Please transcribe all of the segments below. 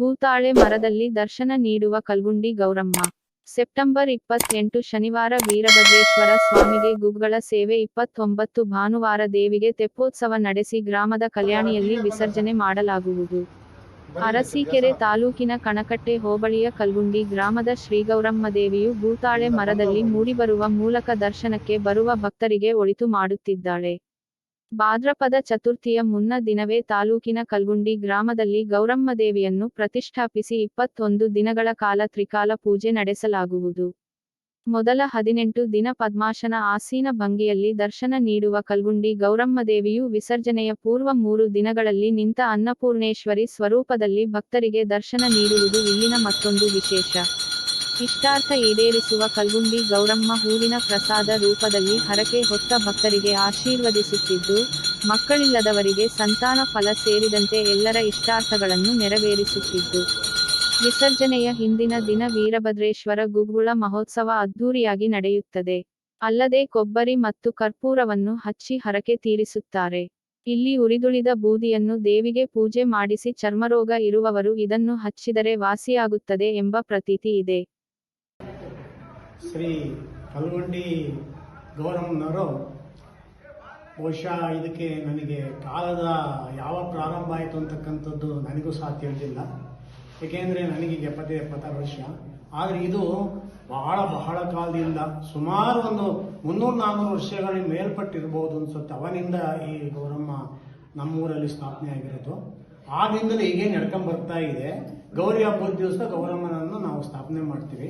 ಭೂತಾಳೆ ಮರದಲ್ಲಿ ದರ್ಶನ ನೀಡುವ ಕಲ್ಗುಂಡಿ ಗೌರಮ್ಮ. ಸೆಪ್ಟೆಂಬರ್ ಇಪ್ಪತ್ತೆಂಟು ಶನಿವಾರ ವೀರಭದ್ರೇಶ್ವರ ಸ್ವಾಮಿಗೆ ಗುಗ್ಗಳ ಸೇವೆ ಇಪ್ಪತ್ತೊಂಬತ್ತು ಭಾನುವಾರ ದೇವಿಗೆ ತೆಪ್ಪೋತ್ಸವ ನಡೆಸಿ ಗ್ರಾಮದ ಕಲ್ಯಾಣಿಯಲ್ಲಿ ವಿಸರ್ಜನೆ ಮಾಡಲಾಗುವುದು. ಅರಸೀಕೆರೆ ತಾಲೂಕಿನ ಕಣಕಟ್ಟೆ ಹೋಬಳಿಯ ಕಲ್ಗುಂಡಿ ಗ್ರಾಮದ ಶ್ರೀಗೌರಮ್ಮ ದೇವಿಯು ಭೂತಾಳೆ ಮರದಲ್ಲಿ ಮೂಡಿಬರುವ ಮೂಲಕ ದರ್ಶನಕ್ಕೆ ಬರುವ ಭಕ್ತರಿಗೆ ಒಳಿತು ಮಾಡುತ್ತಿದ್ದಾಳೆ. ಭಾದ್ರಪದ ಚತುರ್ಥಿಯ ಮುನ್ನ ದಿನವೇ ತಾಲೂಕಿನ ಕಲ್ಗುಂಡಿ ಗ್ರಾಮದಲ್ಲಿ ಗೌರಮ್ಮದೇವಿಯನ್ನು ಪ್ರತಿಷ್ಠಾಪಿಸಿ ಇಪ್ಪತ್ತೊಂದು ದಿನಗಳ ಕಾಲ ತ್ರಿಕಾಲ ಪೂಜೆ ನಡೆಸಲಾಗುವುದು. ಮೊದಲ ಹದಿನೆಂಟು ದಿನ ಪದ್ಮಾಶನ ಆಸೀನ ಭಂಗಿಯಲ್ಲಿ ದರ್ಶನ ನೀಡುವ ಕಲ್ಗುಂಡಿ ಗೌರಮ್ಮದೇವಿಯು ವಿಸರ್ಜನೆಯ ಪೂರ್ವ ಮೂರು ದಿನಗಳಲ್ಲಿ ನಿಂತ ಅನ್ನಪೂರ್ಣೇಶ್ವರಿ ಸ್ವರೂಪದಲ್ಲಿ ಭಕ್ತರಿಗೆ ದರ್ಶನ ನೀಡುವುದು ಇಲ್ಲಿನ ಮತ್ತೊಂದು ವಿಶೇಷ. ಇಷ್ಟಾರ್ಥ ಈಡೇರಿಸುವ ಕಲ್ಗುಂಡಿ ಗೌರಮ್ಮ ಹೂವಿನ ಪ್ರಸಾದ ರೂಪದಲ್ಲಿ ಹರಕೆ ಹೊತ್ತ ಭಕ್ತರಿಗೆ ಆಶೀರ್ವದಿಸುತ್ತಿದ್ದು, ಮಕ್ಕಳಿಲ್ಲದವರಿಗೆ ಸಂತಾನ ಫಲ ಸೇರಿದಂತೆ ಎಲ್ಲರ ಇಷ್ಟಾರ್ಥಗಳನ್ನು ನೆರವೇರಿಸುತ್ತಿದ್ದು. ವಿಸರ್ಜನೆಯ ಹಿಂದಿನ ದಿನ ವೀರಭದ್ರೇಶ್ವರ ಗುಗ್ಗುಳ ಮಹೋತ್ಸವ ಅದ್ಧೂರಿಯಾಗಿ ನಡೆಯುತ್ತದೆ. ಅಲ್ಲದೆ ಕೊಬ್ಬರಿ ಮತ್ತು ಕರ್ಪೂರವನ್ನು ಹಚ್ಚಿ ಹರಕೆ ತೀರಿಸುತ್ತಾರೆ. ಇಲ್ಲಿ ಉರಿದುಳಿದ ಬೂದಿಯನ್ನು ದೇವಿಗೆ ಪೂಜೆ ಮಾಡಿಸಿ ಚರ್ಮರೋಗ ಇರುವವರು ಇದನ್ನು ಹಚ್ಚಿದರೆ ವಾಸಿಯಾಗುತ್ತದೆ ಎಂಬ ಪ್ರತೀತಿ ಇದೆ. ಶ್ರೀ ಕಲ್ಗುಂಡಿ ಗೌರಮ್ಮನವರು ಬಹುಶಃ ಇದಕ್ಕೆ ನನಗೆ ಕಾಲದ ಯಾವ ಪ್ರಾರಂಭ ಆಯಿತು ಅಂತಕ್ಕಂಥದ್ದು ನನಗೂ ಸಹ ತಿಳಿದಿಲ್ಲ. ಏಕೆಂದರೆ ನನಗೆ ಎಪ್ಪತ್ತೈದು, ಎಪ್ಪತ್ತಾರು ವರ್ಷ. ಆದರೆ ಇದು ಬಹಳ ಬಹಳ ಕಾಲದಿಂದ ಸುಮಾರು ಒಂದು ಮುನ್ನೂರು ನಾನ್ನೂರು ವರ್ಷಗಳಿಗೆ ಮೇಲ್ಪಟ್ಟಿರ್ಬೋದು ಅನ್ಸುತ್ತೆ. ಅವನಿಂದ ಈ ಗೌರಮ್ಮ ನಮ್ಮೂರಲ್ಲಿ ಸ್ಥಾಪನೆ ಆಗಿರೋದು ಆಗಿಂದಲೇ ಹೀಗೆ ನಡ್ಕೊಂಡ್ ಬರ್ತಾ ಇದೆ. ಗೌರಿ ಹಬ್ಬದ ದಿವಸ ಗೌರಮ್ಮನನ್ನು ನಾವು ಸ್ಥಾಪನೆ ಮಾಡ್ತೀವಿ.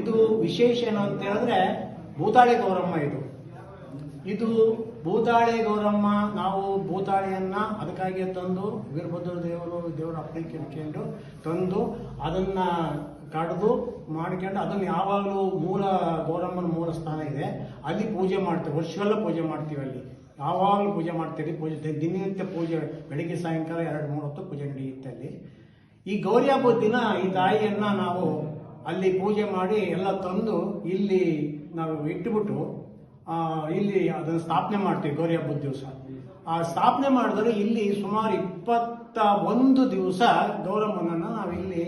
ಇದು ವಿಶೇಷ ಏನು ಅಂತ ಹೇಳಿದ್ರೆ ಭೂತಾಳೆ ಗೌರಮ್ಮ ಇದು. ಇದು ಭೂತಾಳೆ ಗೌರಮ್ಮ ನಾವು ಭೂತಾಳೆಯನ್ನ ಅದಕ್ಕಾಗಿ ತಂದು ವೀರಭದ್ರ ದೇವರು, ದೇವರ ಅಪ್ಪಣೆ ಕೇಳ್ಕೊಂಡು ತಂದು ಅದನ್ನ ಕಡ್ದು ಮಾಡ್ಕೊಂಡು ಅದನ್ನು ಯಾವಾಗಲೂ ಮೂಲ ಗೌರಮ್ಮನ ಮೂಲ ಸ್ಥಾನ ಇದೆ. ಅಲ್ಲಿ ಪೂಜೆ ಮಾಡ್ತೀವಿ ವರ್ಷವೆಲ್ಲ ಪೂಜೆ ಮಾಡ್ತೀವಿ ಅಲ್ಲಿ. ಯಾವಾಗಲೂ ಪೂಜೆ ಮಾಡ್ತೀವಿ. ಪೂಜೆ ದಿನನಿತ್ಯ ಪೂಜೆ, ಬೆಳಿಗ್ಗೆ ಸಾಯಂಕಾಲ ಎರಡು, ಮೂರು ಹೊತ್ತು ಪೂಜೆ ನಡೆಯುತ್ತೆ ಅಲ್ಲಿ. ಈ ಗೌರಿ ಹಬ್ಬದ ದಿನ ಈ ತಾಯಿಯನ್ನ ನಾವು ಅಲ್ಲಿ ಪೂಜೆ ಮಾಡಿ ಎಲ್ಲ ತಂದು ಇಲ್ಲಿ ನಾವು ಇಟ್ಟುಬಿಟ್ಟು ಆ, ಇಲ್ಲಿ ಅದನ್ನು ಸ್ಥಾಪನೆ ಮಾಡ್ತೀವಿ ಗೌರಿ ಹಬ್ಬದ ದಿವಸ. ಆ ಸ್ಥಾಪನೆ ಮಾಡಿದ್ರೆ ಇಲ್ಲಿ ಸುಮಾರು ಇಪ್ಪತ್ತ ಒಂದು ದಿವಸ ಗೌರಮ್ಮನನ್ನು ನಾವು ಇಲ್ಲಿ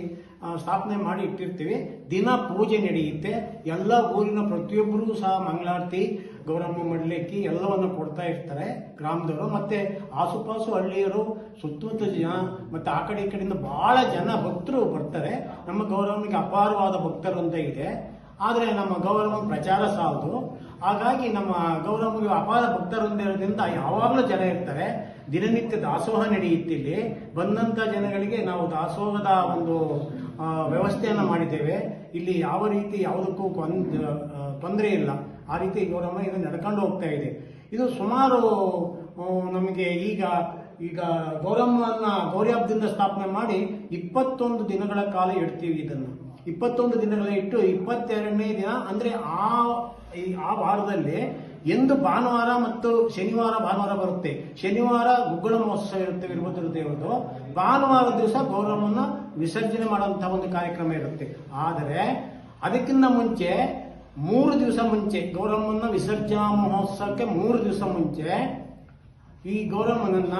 ಸ್ಥಾಪನೆ ಮಾಡಿ ಇಟ್ಟಿರ್ತೀವಿ. ದಿನ ಪೂಜೆ ನಡೆಯುತ್ತೆ. ಎಲ್ಲ ಊರಿನ ಪ್ರತಿಯೊಬ್ಬರಿಗೂ ಸಹ ಮಂಗಳಾರತಿ ಗೌರಮ್ಮ ಮಡ್ಲಿಕ್ಕಿ ಎಲ್ಲವನ್ನು ಕೊಡ್ತಾ ಇರ್ತಾರೆ ಗ್ರಾಮದವರು. ಮತ್ತೆ ಆಸುಪಾಸು ಹಳ್ಳಿಯರು, ಸುತ್ತಮುತ್ತ ಜನ, ಮತ್ತೆ ಆ ಕಡೆ ಈ ಕಡೆಯಿಂದ ಬಹಳ ಜನ ಭಕ್ತರು ಬರ್ತಾರೆ. ನಮ್ಮ ಗೌರವಿಗೆ ಅಪಾರವಾದ ಭಕ್ತರು ಅಂತ ಇದೆ. ಆದರೆ ನಮ್ಮ ಗೌರವ ಪ್ರಚಾರ ಸಾಲದು. ಹಾಗಾಗಿ ನಮ್ಮ ಗೌರವ ಅಪಾರ ಭಕ್ತರು ಇರೋದ್ರಿಂದ ಯಾವಾಗಲೂ ಜನ ಇರ್ತಾರೆ. ದಿನನಿತ್ಯ ದಾಸೋಹ ನಡೆಯುತ್ತೆ ಇಲ್ಲಿ ಬಂದಂತ ಜನಗಳಿಗೆ ನಾವು ದಾಸೋಹದ ಒಂದು ವ್ಯವಸ್ಥೆಯನ್ನು ಮಾಡಿದ್ದೇವೆ. ಇಲ್ಲಿ ಯಾವ ರೀತಿ ಯಾವುದಕ್ಕೂ ತೊಂದರೆ ಇಲ್ಲ. ಆ ರೀತಿ ಗೌರವ ಇದು ನಡ್ಕೊಂಡು ಹೋಗ್ತಾ ಇದೆ. ಇದು ಸುಮಾರು ನಮಗೆ ಈಗ ಈಗ ಗೌರಮ್ಮನ ಗೌರ್ಯಾಬ್ದಿಂದ ಸ್ಥಾಪನೆ ಮಾಡಿ ಇಪ್ಪತ್ತೊಂದು ದಿನಗಳ ಕಾಲ ಇಡ್ತೀವಿ ಇದನ್ನು. ಇಪ್ಪತ್ತೊಂದು ದಿನಗಳ ಇಟ್ಟು ಇಪ್ಪತ್ತೆರಡನೇ ದಿನ, ಅಂದ್ರೆ ಆ, ಈ, ಆ ವಾರದಲ್ಲಿ ಎಂದು ಭಾನುವಾರ ಮತ್ತು ಶನಿವಾರ ಭಾನುವಾರ ಬರುತ್ತೆ. ಶನಿವಾರ ಗುಗ್ಗಳ ಮಹೋತ್ಸವ ಇರುತ್ತೆ ವೀರಭದ್ರ ದೇವರದು ಭಾನುವಾರ ದಿವಸ ಗೌರವನ್ನ ವಿಸರ್ಜನೆ ಮಾಡುವಂತಹ ಒಂದು ಕಾರ್ಯಕ್ರಮ ಇರುತ್ತೆ. ಆದರೆ, ಅದಕ್ಕಿಂತ ಮುಂಚೆ ಮೂರು ದಿವಸ ಮುಂಚೆ ಗೌರಮ್ಮನ ವಿಸರ್ಜನಾ ಮಹೋತ್ಸವಕ್ಕೆ ಮೂರು ದಿವಸ ಮುಂಚೆ ಈ ಗೌರಮ್ಮನನ್ನ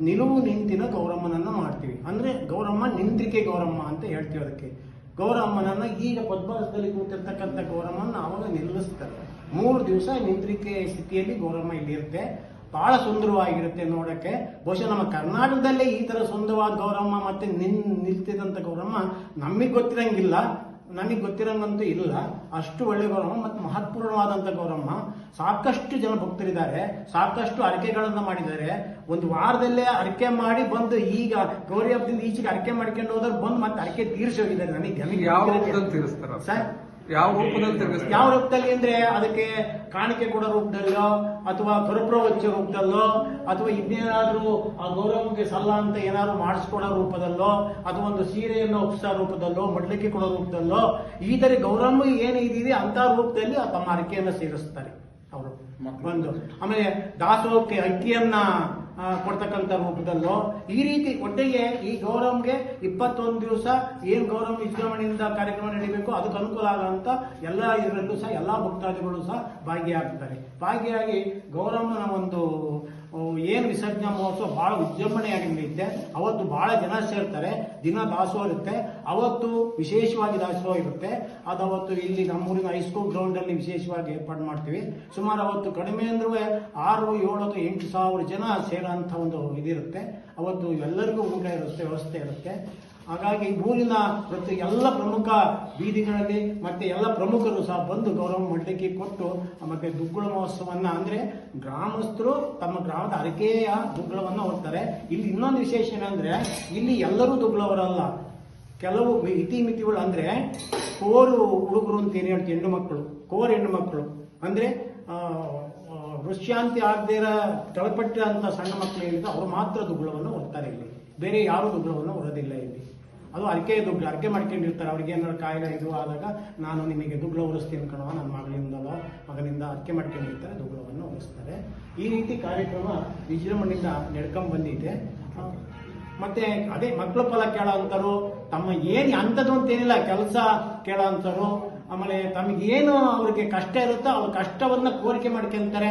ನಿಲುವು ನಿಂತಿನ ಗೌರಮ್ಮನನ್ನ ಮಾಡ್ತೀವಿ. ಅಂದ್ರೆ ಗೌರಮ್ಮ ನಿಂತ್ರಿಕೆ ಗೌರಮ್ಮ ಅಂತ ಹೇಳ್ತೀವಿ ಅದಕ್ಕೆ. ಗೌರಮ್ಮನನ್ನ ಈಗ ಪದ್ಮಾಸದಲ್ಲಿ ಕೂತಿರ್ತಕ್ಕಂಥ ಗೌರಮ್ಮನ ಅವಾಗ ನಿಲ್ಲಿಸ್ತಾರೆ. ಮೂರು ದಿವಸ ನಿಂತ್ರಿಕೆ ಸ್ಥಿತಿಯಲ್ಲಿ ಗೌರಮ್ಮ ಇಲ್ಲಿರುತ್ತೆ. ಬಹಳ ಸುಂದರವಾಗಿರುತ್ತೆ ನೋಡಕ್ಕೆ. ಬಹುಶಃ ನಮ್ಮ ಕರ್ನಾಟಕದಲ್ಲೇ ಈ ತರ ಸುಂದರವಾದ ಗೌರಮ್ಮ ಮತ್ತೆ ನಿನ್ ನಿಲ್ತಿದಂತ ಗೌರಮ್ಮ ನಮಗೆ ಗೊತ್ತಿರಂಗಿಲ್ಲ. ನನಗೆ ಗೊತ್ತಿರಂಗಂತೂ ಇಲ್ಲ. ಅಷ್ಟು ಒಳ್ಳೆ ಗೌರವ ಮತ್ತು ಮಹತ್ವಪೂರ್ಣವಾದಂಥ ಗೌರಮ್ಮ ಸಾಕಷ್ಟು ಜನ ಭಕ್ತರಿದ್ದಾರೆ. ಸಾಕಷ್ಟು ಅರಕೆಗಳನ್ನು ಮಾಡಿದ್ದಾರೆ. ಒಂದು ವಾರದಲ್ಲೇ ಅರಕೆ ಮಾಡಿ ಬಂದು ಈಗ ಗೌರಿ ಹಬ್ಬದಿಂದ ಈಚೆಗೆ ಅರಕೆ ಮಾಡ್ಕೊಂಡು ಹೋದ್ರೆ ಬಂದು ಮತ್ತೆ ಅರಕೆ ತೀರ್ಸಿ ಹೋಗಿದ್ದಾರೆ ನನಗೆ ಯಾವ ಸರ್? ಯಾವ ರೂಪದಲ್ಲಿ ಯಾವ ರೂಪದಲ್ಲಿ ಅಂದ್ರೆ ಅದಕ್ಕೆ ಕಾಣಿಕೆ ಕೊಡೋ ರೂಪದಲ್ಲೋ, ಅಥವಾ ಕರುಪ್ರವಚ್ಚ ರೂಪದಲ್ಲೋ, ಅಥವಾ ಇನ್ನೇನಾದರೂ ಆ ಗೌರವಕ್ಕೆ ಸಲ್ಲ ಅಂತ ಏನಾದರೂ ಮಾಡಿಸ್ಕೊಡೋ ರೂಪದಲ್ಲೋ, ಅಥವಾ ಒಂದು ಸೀರೆಯನ್ನು ಒಪ್ಸೋ ರೂಪದಲ್ಲೋ, ಮಡ್ಲಿಕ್ಕೆ ಕೊಡೋ ರೂಪದಲ್ಲೋ, ಈ ಥರ ಗೌರವ ಏನು ಅಂಥ ರೂಪದಲ್ಲಿ ತಮ್ಮ ಅರಿಕೆಯನ್ನು ಸೇರಿಸ್ತಾರೆ. ಅವರು ಒಂದು ಆಮೇಲೆ ದಾಸೋಹಕ್ಕೆ ಅಕ್ಕಿಯನ್ನ ಕೊಡ್ತಕ್ಕಂಥ ರೂಪದಲ್ಲೋ, ಈ ರೀತಿ ಒಟ್ಟಿಗೆ ಈ ಗೌರವ್ಗೆ ಇಪ್ಪತ್ತೊಂದು ದಿವಸ ಏನ್ ಗೌರವ ವಿಜೃಂಭಣೆಯಿಂದ ಕಾರ್ಯಕ್ರಮ ನಡೀಬೇಕು, ಅದಕ್ಕೆ ಅನುಕೂಲ ಆಗುವಂತ ಎಲ್ಲ ಇದರಲ್ಲೂ ಸಹ, ಎಲ್ಲಾ ಭಕ್ತಾದಿಗಳು ಸಹ ಭಾಗಿಯಾಗ್ತಾರೆ. ಭಾಗಿಯಾಗಿ ಗೌರವನ ಒಂದು ಏನು ವಿಸರ್ಜನಾ ಮಹೋತ್ಸವ ಬಹಳ ವಿಜೃಂಭಣೆಯಾಗಿ ನಡೆಯುತ್ತೆ ಅವತ್ತು ಬಹಳ ಜನ ಸೇರ್ತಾರೆ, ದಿನ ದಾಸೋಹ ಇರುತ್ತೆ ಅವತ್ತು ವಿಶೇಷವಾಗಿ ದಾಸೋಹ ಇರುತ್ತೆ ಅದು ಅವತ್ತು ಇಲ್ಲಿ ನಮ್ಮೂರಿನ ಹೈಸ್ಕೂಲ್ ಗ್ರೌಂಡ್ ಅಲ್ಲಿ ವಿಶೇಷವಾಗಿ ಏರ್ಪಾಡು ಮಾಡ್ತೀವಿ. ಸುಮಾರು ಅವತ್ತು ಕಡಿಮೆ ಅಂದ್ರೂ ಆರು, ಏಳು ಅಥವಾ ಎಂಟು ಸಾವಿರ ಜನ ಸೇರೋಂಥ ಒಂದು ಇದಿರುತ್ತೆ. ಅವತ್ತು ಎಲ್ಲರಿಗೂ ಊಟ ಇರುತ್ತೆ, ವ್ಯವಸ್ಥೆ ಇರುತ್ತೆ. ಹಾಗಾಗಿ ಊರಿನ ಪ್ರತಿ ಎಲ್ಲ ಪ್ರಮುಖ ಬೀದಿಗಳಲ್ಲಿ ಮತ್ತೆ ಎಲ್ಲ ಪ್ರಮುಖರು ಸಹ ಬಂದು ಗೌರವ ಮಂಡಳಿಗೆ ಕೊಟ್ಟು ಮತ್ತೆ ದುಗ್ಗುಳ ಮಹೋತ್ಸವವನ್ನು ಅಂದರೆ ಗ್ರಾಮಸ್ಥರು ತಮ್ಮ ಗ್ರಾಮದ ಅರಕೆಯ ದುಗ್ಗುಳವನ್ನು ಹೊರ್ತಾರೆ ಇಲ್ಲಿ ಇನ್ನೊಂದು ವಿಶೇಷ ಏನಂದರೆ, ಇಲ್ಲಿ ಎಲ್ಲರೂ ದುಗ್ಗಳವರಲ್ಲ. ಕೆಲವು ಇತಿಮಿತಿಗಳು ಅಂದರೆ ಕೋರು ಹುಡುಗರು ಅಂತ ಏನು ಹೇಳ್ತೀವಿ ಹೆಣ್ಣು ಮಕ್ಕಳು, ಕೋರ್ ಹೆಣ್ಣು ಮಕ್ಕಳು. ಅಂದರೆ ವೃಷ್ಯಾಂತಿ ಆಗದೇ ಇರೋ ಅಂತ ಸಣ್ಣ ಮಕ್ಕಳು ಏನಿದೆ, ಅವರು ಮಾತ್ರ ದುಗ್ಗುಳವನ್ನು ಹೊರ್ತಾರೆ ಇಲ್ಲಿ. ಬೇರೆ ಯಾರು ದುಗ್ಗುಳವನ್ನು ಹೊರದಿಲ್ಲ ಇಲ್ಲಿ. ಅದು ಅರಕೆ ದುಗ್ಗ ಅರಕೆ ಮಾಡ್ಕೊಂಡಿರ್ತಾರೆ. ಅವ್ರಿಗೆ ಏನಾದ್ರು ಕಾಯಿಲೆ ಇದು ಆದಾಗ ನಾನು ನಿಮಗೆ ದುಗ್ಳ ಉರಿಸ್ತೀನಿ ಕಣವ ನನ್ನ ಮಗಳಿಂದಲೋ ಮಗನಿಂದ ಅರಕೆ ಮಾಡ್ಕೊಂಡಿರ್ತಾರೆ, ದುಗ್ಳವನ್ನು ಉರಿಸ್ತಾರೆ. ಈ ರೀತಿ ಕಾರ್ಯಕ್ರಮ ವಿಜೃಂಭಣೆಯಿಂದ ನಡ್ಕೊಂಬಂದಿದೆ ಮತ್ತೆ ಅದೇ ಮಕ್ಕಳು ಫಲ ಕೇಳೋ ತಮ್ಮ ಏನು ಅಂಥದ್ದು ಅಂತೇನಿಲ್ಲ ಕೆಲಸ ಕೇಳೋ ಆಮೇಲೆ ತಮಗೇನು ಅವ್ರಿಗೆ ಕಷ್ಟ ಇರುತ್ತೋ ಅವ್ರ ಕಷ್ಟವನ್ನ ಕೋರಿಕೆ ಮಾಡ್ಕೊಂತಾರೆ.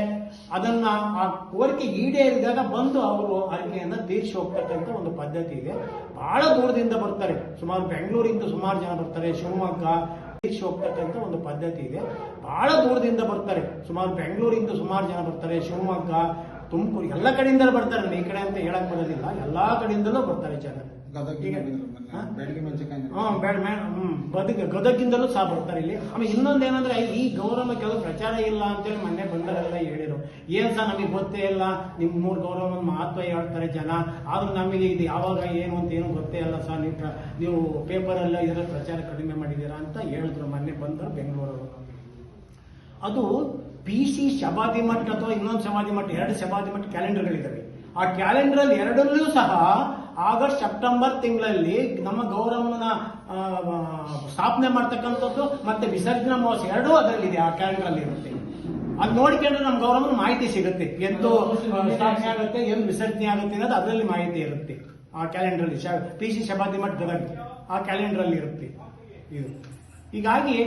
ಅದನ್ನ ಆ ಕೋರಿಕೆ ಈಡೇರಿದಾಗ ಬಂದು ಅವರು ಅರಿಕೆಯನ್ನ ತೀರ್ಸಿ ಹೋಗ್ತಕ್ಕಂಥ ಒಂದು ಪದ್ಧತಿ ಇದೆ. ಬಹಳ ದೂರದಿಂದ ಬರ್ತಾರೆ. ಸುಮಾರು ಬೆಂಗಳೂರಿಂದ ಸುಮಾರು ಜನ ಬರ್ತಾರೆ. ಶಿವಮೊಗ್ಗ ತೀರ್ಸಿ ಹೋಗ್ತಕ್ಕಂಥ ಒಂದು ಪದ್ಧತಿ ಇದೆ. ಬಹಳ ದೂರದಿಂದ ಬರ್ತಾರೆ. ಸುಮಾರು ಬೆಂಗಳೂರಿಂದ ಸುಮಾರು ಜನ ಬರ್ತಾರೆ. ಶಿವಮೊಗ್ಗ ತುಮಕೂರು ಎಲ್ಲ ಕಡೆಯಿಂದಲೂ ಬರ್ತಾರೆ. ನಾನು ಈ ಕಡೆ ಅಂತ ಹೇಳಕ್ ಬರೋದಿಲ್ಲ. ಎಲ್ಲಾ ಕಡೆಯಿಂದಲೂ ಬರ್ತಾರೆ ಜನ. ಹ್ಮ್. ಗದಗ ಗದಗಿಂದಲೂ ಸಹ ಬರ್ತಾರೆ ಇಲ್ಲಿ. ಆಮೇಲೆ ಇನ್ನೊಂದೇನಂದ್ರೆ, ಈ ಗೌರವ ಕೆಲವು ಪ್ರಚಾರ ಇಲ್ಲ ಅಂತೇಳಿ ಮೊನ್ನೆ ಬಂದರೆಲ್ಲ ಹೇಳಿದರು. ಏನ್ ಸಹ ನಮಗೆ ಗೊತ್ತೇ ಇಲ್ಲ, ನಿಮ್ ಮೂರು ಗೌರವ ಮಹತ್ವ ಹೇಳ್ತಾರೆ ಜನ. ಆದ್ರೂ ನಮಗೆ ಇದು ಯಾವಾಗ, ಏನು ಅಂತ ಏನು ಗೊತ್ತೇ ಇಲ್ಲ ಸರ್. ನೀವು ನೀವು ಪೇಪರ್ ಎಲ್ಲ ಇದರ ಪ್ರಚಾರ ಕಡಿಮೆ ಮಾಡಿದ್ದೀರಾ ಅಂತ ಹೇಳಿದ್ರು ಮೊನ್ನೆ ಬಂದರು ಬೆಂಗಳೂರವರು ಅದು ಪಿ ಸಿ ಶಬಾದಿ ಮಠ ಅಥವಾ ಇನ್ನೊಂದು ಶಬಾದಿ ಮಠ, ಎರಡು ಶಬಾದಿ ಮಠ ಕ್ಯಾಲೆಂಡರ್ಗಳಿದ್ದಾವೆ ಆ ಕ್ಯಾಲೆಂಡರ್ ಅಲ್ಲಿ ಎರಡರಲ್ಲೂ ಸಹ ಆಗಸ್ಟ್ ಸೆಪ್ಟೆಂಬರ್ ತಿಂಗಳಲ್ಲಿ ನಮ್ಮ ಗೌರವನ ಸ್ಥಾಪನೆ ಮಾಡ್ತಕ್ಕಂಥದ್ದು ಮತ್ತೆ ವಿಸರ್ಜನಾ ಮಹೋತ್ಸವ ಎರಡೂ ಅದರಲ್ಲಿದೆ ಆ ಕ್ಯಾಲೆಂಡರ್ ಅಲ್ಲಿ ಇರುತ್ತೆ. ಅದು ನೋಡಿಕೊಂಡ್ರೆ ನಮ್ಮ ಗೌರವನ ಮಾಹಿತಿ ಸಿಗುತ್ತೆ. ಎಂದು ಸ್ಥಾಪನೆ ಆಗುತ್ತೆ ಎಂದು ವಿಸರ್ಜನೆ ಆಗುತ್ತೆ ಅನ್ನೋದು ಅದರಲ್ಲಿ ಮಾಹಿತಿ ಇರುತ್ತೆ. ಆ ಕ್ಯಾಲೆಂಡರ್ ಅಲ್ಲಿ ಪಿ ಸಿ ಶಬಾದಿ ಮಠ ಆ ಕ್ಯಾಲೆಂಡರ್ ಅಲ್ಲಿ ಇರುತ್ತೆ ಇದು. ಹೀಗಾಗಿ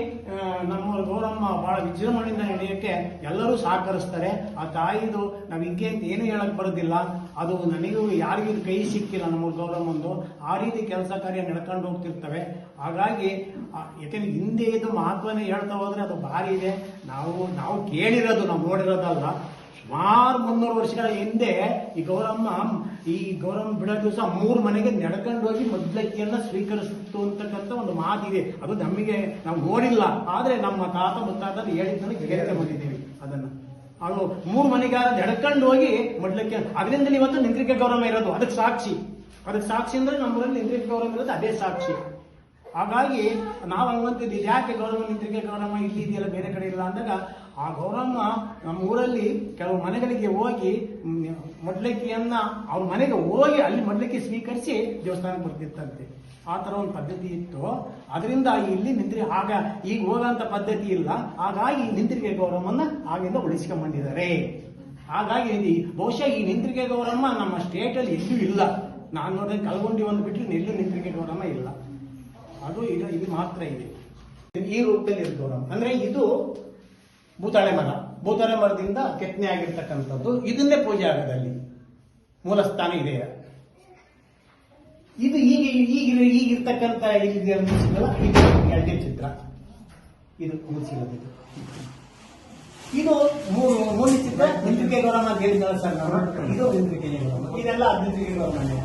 ನಮ್ಮ ಗೌರಮ್ಮ ಬಹಳ ವಿಜೃಂಭಣೆಯಿಂದ ನಡೆಯೋಕ್ಕೆ ಎಲ್ಲರೂ ಸಹಕರಿಸ್ತಾರೆ. ಆ ತಾಯಿದು ನಾವು ಹಿಂಗೆ ಅಂತ ಏನು ಹೇಳಕ್ ಬರೋದಿಲ್ಲ. ಅದು ನನಗೂ ಯಾರಿಗೂ ಕೈ ಸಿಕ್ಕಿಲ್ಲ ನಮ್ಮ ಗೌರಮ್ಮಂದು. ಆ ರೀತಿ ಕೆಲಸ ಕಾರ್ಯ ನಡ್ಕೊಂಡು ಹೋಗ್ತಿರ್ತವೆ. ಹಾಗಾಗಿ ಯಾಕೆಂದ್ರೆ ಹಿಂದೆ ಇದು ಮಹತ್ವನೇ ಹೇಳ್ತಾ ಹೋದ್ರೆ ಅದು ಭಾರಿ ಇದೆ. ನಾವು ನಾವು ಕೇಳಿರೋದು, ನಾವು ನೋಡಿರೋದಲ್ಲ. ಸುಮಾರು ಮುನ್ನೂರು ವರ್ಷಗಳ ಹಿಂದೆ ಈ ಗೌರಮ್ಮ ಈ ಗೌರವನ ಬಿಡೋ ದಿವಸ ಮೂರು ಮನೆಗೆ ನಡ್ಕೊಂಡು ಹೋಗಿ ಮದ್ಲಕ್ಕಿಯನ್ನ ಸ್ವೀಕರಿಸಿತು ಅಂತಕ್ಕಂಥ ಒಂದು ಮಾತಿದೆ. ಅದು ನಮಗೆ ನಾವು ನೋಡಿಲ್ಲ ಆದರೆ ನಮ್ಮ ತಾತ ಮುತ್ತಾತ ಹೇಳಿದ್ದನ್ನು ಹೇಳಿಕೆ ಬಂದಿದ್ದೀವಿ ಅದನ್ನ. ಅವಳು ಮೂರು ಮನೆಗಾರ ನಡ್ಕೊಂಡು ಹೋಗಿ ಮಡ್ಲಕ್ಕೆ ಅದರಿಂದ ಇವತ್ತು ನಿಂತ್ರಿಕೆ ಗೌರವ ಇರೋದು. ಅದಕ್ಕೆ ಸಾಕ್ಷಿ. ಅದಕ್ಕೆ ಸಾಕ್ಷಿ ಅಂದ್ರೆ ನಮ್ಮೂರಲ್ಲಿ ನಿಂತ್ರಿಕೆ ಗೌರವ ಇರೋದು ಅದೇ ಸಾಕ್ಷಿ. ಹಾಗಾಗಿ ನಾವು ಹಂಗಂತಿದ್ದೀವಿ. ಯಾಕೆ ಗೌರವ ನಿಂತ್ರಿಕೆ ಗೌರವ ಇಲ್ಲಿ ಇದೆಯಲ್ಲ ಬೇರೆ ಕಡೆ ಇಲ್ಲ ಅಂದಾಗ ಆ ಗೌರಮ್ಮ ನಮ್ಮ ಊರಲ್ಲಿ ಕೆಲವು ಮನೆಗಳಿಗೆ ಹೋಗಿ ಮಡ್ಲಕ್ಕಿಯನ್ನ ಅವ್ರ ಮನೆಗೆ ಹೋಗಿ ಅಲ್ಲಿ ಮಡ್ಲಕ್ಕಿ ಸ್ವೀಕರಿಸಿ ದೇವಸ್ಥಾನಕ್ಕೆ ಬರ್ತಿತ್ತಂತೆ. ಆ ಥರ ಒಂದು ಪದ್ಧತಿ ಇತ್ತು. ಅದರಿಂದ ಇಲ್ಲಿ ನಿಂತ್ರಿ ಆಗ ಈಗ ಹೋಗಂತ ಪದ್ಧತಿ ಇಲ್ಲ. ಹಾಗಾಗಿ ನಿಂತ್ರಿಗೆ ಗೌರಮ್ಮನ್ನ ಆಗಿಂದ ಉಳಿಸ್ಕೊಂಡ್ಬಂದಿದ್ದಾರೆ ಹಾಗಾಗಿ ಇಲ್ಲಿ ಬಹುಶಃ ಈ ನಿಂತ್ರಿಗೆ ಗೌರಮ್ಮ ನಮ್ಮ ಸ್ಟೇಟ್ ಅಲ್ಲಿ ಎಲ್ಲೂ ಇಲ್ಲ. ನಾನು ನೋಡಿದ್ರೆ ಕಲ್ಗೊಂಡಿ ಒಂದು ಬಿಟ್ಟರೆ ಎಲ್ಲೂ ನಿಂತ್ರಿಗೆ ಗೌರಮ್ಮ ಇಲ್ಲ. ಅದು ಇದು ಮಾತ್ರ ಇದೆ. ಈ ರೂಪದಲ್ಲಿ ಗೌರಮ್ಮ. ಅಂದ್ರೆ ಇದು ಭೂತಾಳೆ ಮರ ಭೂತಾಳೆ ಮರದಿಂದ ಕೆತ್ತನೆ ಆಗಿರ್ತಕ್ಕಂಥದ್ದು ಇದನ್ನೇ ಪೂಜೆ ಆಗೋದಲ್ಲಿ. ಮೂಲ ಸ್ಥಾನ ಇದೆ. ಇದು ಈಗ ಈಗ ಈಗಿರ್ತಕ್ಕಂಥ ಎರಡನೇ ಚಿತ್ರ. ಇದು ಮುಗಿಸಿರೋದು ಇದು. ಮೂರನೇ ಚಿತ್ರ ನಿಂತ್ರಿಕೆ ಗೌರಮ್ಮ ಅಂತ ಸರ್ ನಾನು ಇದು ನಿಂತ್ರಿಕೆ ಗೌರಮ್ಮ ಇದೆಲ್ಲ ಅದ್ರಿಕೆ ಗೌರಮ್ಮನೇ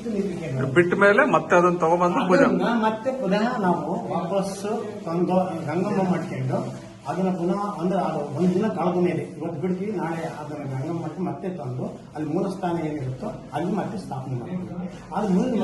ಇದು ಬಿಟ್ಟ ಮೇಲೆ ಮತ್ತೆ ಅದನ್ನ ತಗೊಂಡ್ಬಂದು ಪೂಜೆ. ಅದನ್ನ ಮತ್ತೆ ಪುನಃ ನಾವು ವಾಪಸ್ಸು ತಂದು ಗಂಗಮ್ಮ ಮಾಡ್ಕೊಂಡು ಅದನ್ನ ಪುನಃ ಅಂದ್ರೆ ಅದು ಒಂದು ದಿನ ಕಳೆದ ಮೇಲೆ ಇವತ್ತು ಬಿಡ್ತೀವಿ ನಾಳೆ ಅದನ್ನ ಗಂಗಮ್ಮ ಮಾಡಿ ಮತ್ತೆ ತಂದು ಅಲ್ಲಿ ಮೂಲ ಸ್ಥಾನ ಏನಿರುತ್ತೋ ಅಲ್ಲಿ ಮತ್ತೆ ಸ್ಥಾಪನೆ ಮಾಡ್ತೀವಿ. ಅದು ಮುಂದೆ